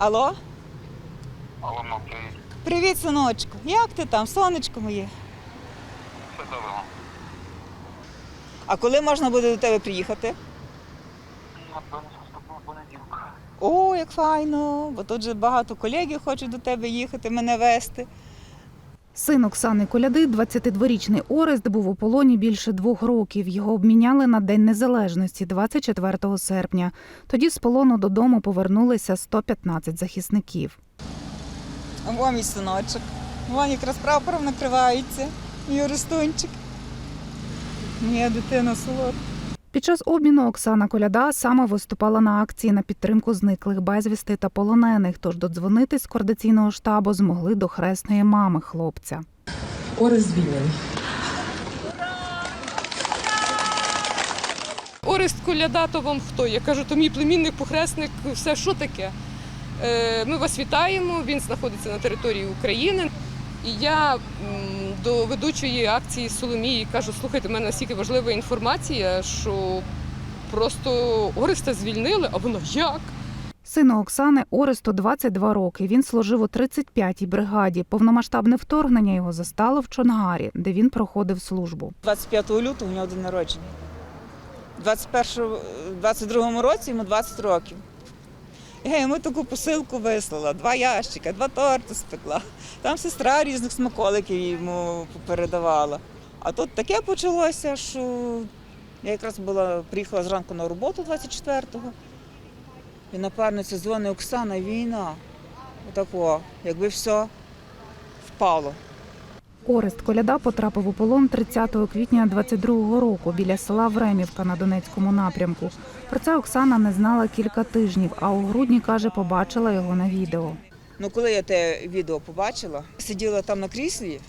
Алло? Алло, мам, привіт. Привіт, синочку. Як ти там, сонечко моє? Все добре. А коли можна буде до тебе приїхати? Напевно, наступного понеділка. О, як файно, бо тут же багато колегів хочуть до тебе їхати, мене вести. Син Оксани Коляди, 22-річний Орест, був у полоні більше двох років. Його обміняли на День Незалежності 24 серпня. Тоді з полону додому повернулися 115 захисників. О, мій синочок. Вон якраз прапором накривається, мій Орестунчик. Моя дитина солодка. Під час обміну Оксана Коляда саме виступала на акції на підтримку зниклих безвісти та полонених. Тож додзвонитись з координаційного штабу змогли до хресної мами хлопця. Орест звільнений. Орест Коляда, то вам хто? Я кажу, то мій племінник, похресник, все що таке. Е, Ми вас вітаємо. Він знаходиться на території України. І я до ведучої акції Соломії кажу: слухайте, в мене настільки важлива інформація, що просто Ореста звільнили, а вона як? Сину Оксани Оресту 22 роки. Він служив у 35-й бригаді. Повномасштабне вторгнення його застало в Чонгарі, де він проходив службу. 25 лютого у нього день народження. У 21, 22 році йому 20 років. Я йому таку посилку вислала, два ящика, два торти спекла. Там сестра різних смаколиків йому передавала. А тут таке почалося, що я якраз була, приїхала зранку на роботу 24-го. І напарниця дзвонить Оксана, війна. Отако, якби все впало. Орест Коляда потрапив у полон 30 квітня 22-го року біля села Времівка на Донецькому напрямку. Про це Оксана не знала кілька тижнів, а у грудні каже, побачила його на відео. Ну, коли я те відео побачила, сиділа там на кріслі,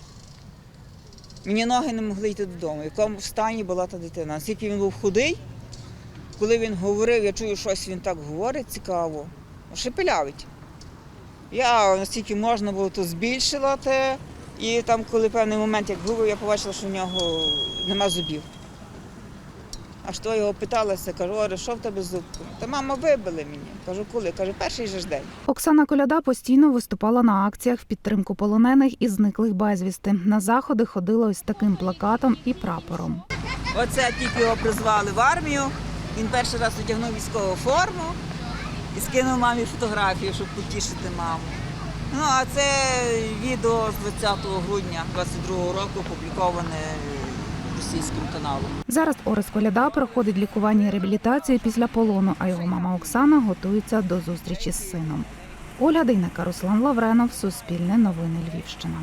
мені ноги не могли йти додому. В якому стані була та дитина. Наскільки він був худий, коли він говорив, я чую, щось він так говорить цікаво, шепелявить. Я наскільки можна було, то збільшила те. І там, коли певний момент, як говорив, я побачила, що в нього нема зубів. А що його питалася, кажу, Оре, що в тебе з зубкою? Та мама вибили мені. Кажу, коли? Каже, перший же ж день. Оксана Коляда постійно виступала на акціях в підтримку полонених і зниклих безвісти. На заходи ходила ось таким плакатом і прапором. Оце тільки його призвали в армію. Він перший раз одягнув військову форму і скинув мамі фотографію, щоб потішити маму. Ну, а це відео з 20 грудня 22 року опубліковане російським каналом. Зараз Орес Коляда проходить лікування і реабілітацію після полону, а його мама Оксана готується до зустрічі з сином. Оля Дейника, Руслан Лавренов, Суспільне новини Львівщина.